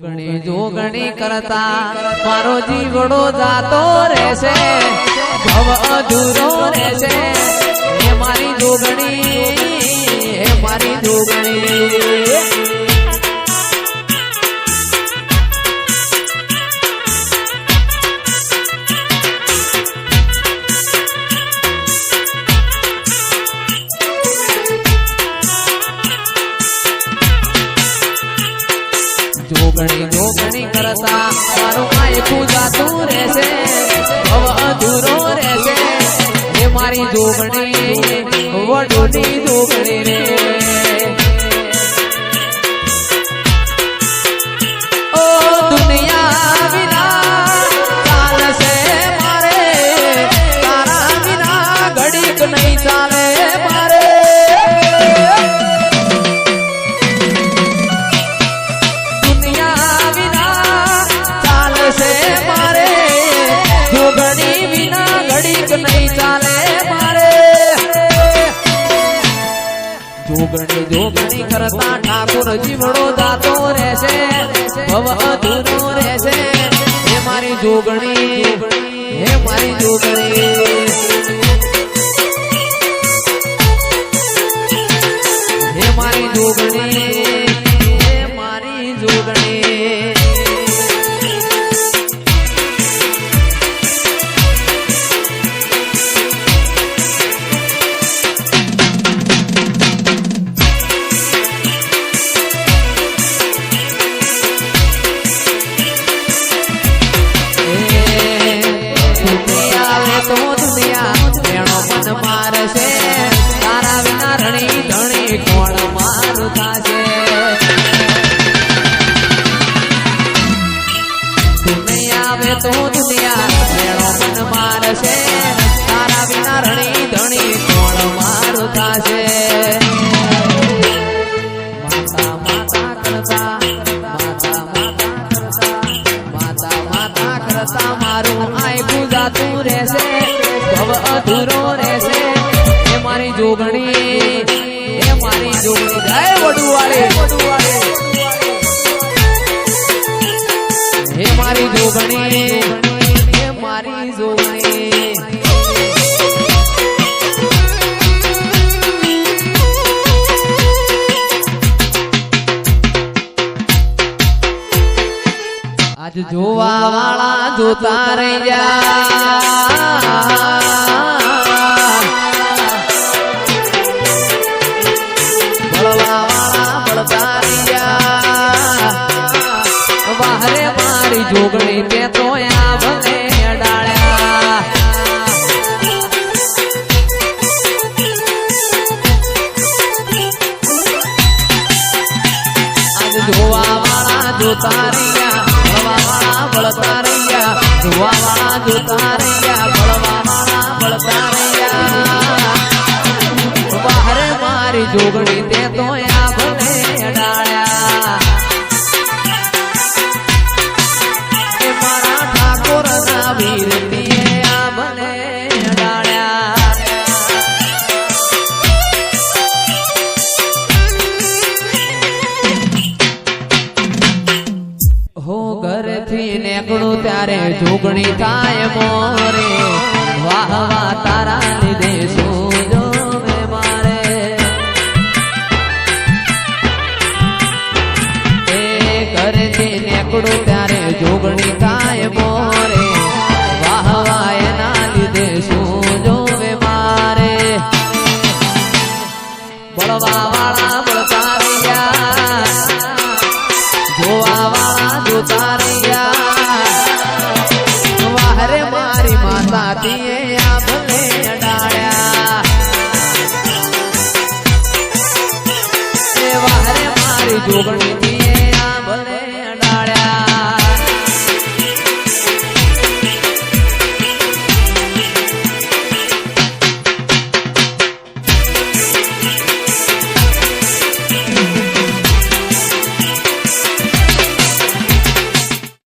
જોગણી જોગણી કરતા મારો જીવડો જાતો રહેશે ભવ અધૂરો રહેશે. હે મારી જોગણી જોગણી જોગણી કરતા મારું માયકું જાતું રહેશે, ભવ અધૂરો રહેશે. એ મારી જોગણી, વડોની જોગણી રે. કરતા ઠાકોર જીવડો દાતો રહેશે, ભવ અધૂરો રહેશે. હે મારી જોગણી, હે મારી જોગણી. હે મારી જોગણી, હે મારી જોગણી. મારું થાશે આવે તો દુનિયા મારશે. તારા વિના રણી ધણી કોણ મારું થાશે અધૂરો રહેશે. એ મારી જોગણી મારી જોગણી જય વડુવાળી વડુવાળી હે મારી જોગણી હે મારી જોગણી આજ જોવા વાળા જોતા રહી વાહરે મારી જોગણી તે તો અડાળ્યા. આજ જોવા વાળા જોતા રહ્યા બળવા વાળા બળતા રહ્યા જોવા બહાર મારી જોગણી ઘરથી નીકળું ત્યારે જોગણી થાય મોરે. વાહ વાહ, તારા લીધે મારે. એ ત્યારે જોગણી થાય મોરે. વાહ એના લીધે જોવે મારે. બળવા વાળા બળતા રહ્યા. જોવા વાળા જોતા રહ્યા. માતા તીએ આ